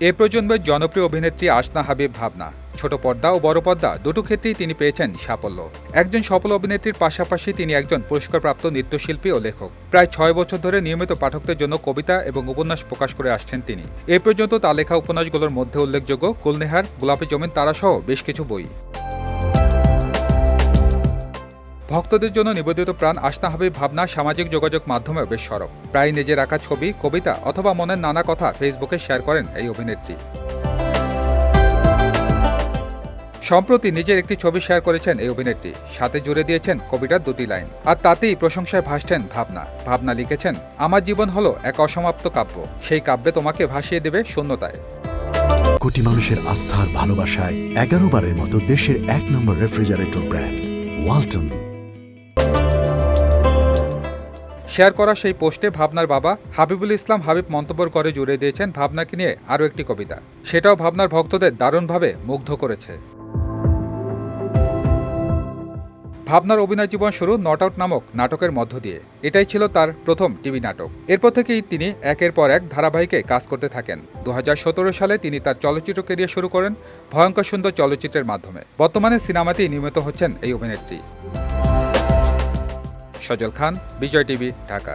এ প্রজন্মের জনপ্রিয় অভিনেত্রী আসনা হাবিব ভাবনা। ছোট পর্দা ও বড় পর্দা দুটো ক্ষেত্রেই তিনি পেয়েছেন সাফল্য। একজন সফল অভিনেত্রীর পাশাপাশি তিনি একজন পুরস্কারপ্রাপ্ত নৃত্যশিল্পী ও লেখক। প্রায় ছয় বছর ধরে নিয়মিত পাঠকদের জন্য কবিতা এবং উপন্যাস প্রকাশ করে আসছেন তিনি। এ পর্যন্ত তার লেখা উপন্যাসগুলোর মধ্যে উল্লেখযোগ্য কুলনেহার, গোলাপী জমিন, তারাসহ বেশ কিছু বই। ভক্তদের জন্য নিবেদিত প্রাণ আসনা হাবিব ভাবনা সামাজিক যোগাযোগ মাধ্যমে বেশ সরব। প্রায় নিজের আঁকা ছবি, কবিতা অথবা মনের নানা কথা ফেসবুকে শেয়ার করেন এই অভিনেত্রী। সম্প্রতি নিজের একটি ছবি শেয়ার করেছেন এই অভিনেত্রী। সাথে জুড়ে দিয়েছেন কবিতার দুটি লাইন। আর তাতেই প্রশংসায় ভাসছেন ভাবনা। ভাবনা লিখেছেন, আমার জীবন হলো এক অসমাপ্ত কাব্য। সেই কাব্যে তোমাকে ভাসিয়ে দেবে শূন্যতায়। কোটি মানুষের আস্থার ভালোবাসায় এগারো বারের মতো দেশের এক নম্বর রেফ্রিজারেটর ব্র্যান্ড, ওয়ালটন। শেয়ার করা সেই পোস্টে ভাবনার বাবা হাবিবুল ইসলাম হাবিব মন্তব্য করে জুড়ে দিয়েছেন ভাবনাকে নিয়ে আরও একটি কবিতা। সেটাও ভাবনার ভক্তদের দারুণভাবে মুগ্ধ করেছে। ভাবনার অভিনয় জীবন শুরু নট আউট নামক নাটকের মধ্য দিয়ে। এটাই ছিল তার প্রথম টিভি নাটক। এরপর থেকেই তিনি একের পর এক ধারাবাহিকে কাজ করতে থাকেন। দু হাজার সতেরো সালে তিনি তার চলচ্চিত্র কেরিয়ার শুরু করেন ভয়ঙ্কর সুন্দর চলচ্চিত্রের মাধ্যমে। বর্তমানে সিনেমাতেই নিয়মিত হচ্ছেন এই অভিনেত্রী। সজল খান বিজয় টিভি ঢাকা।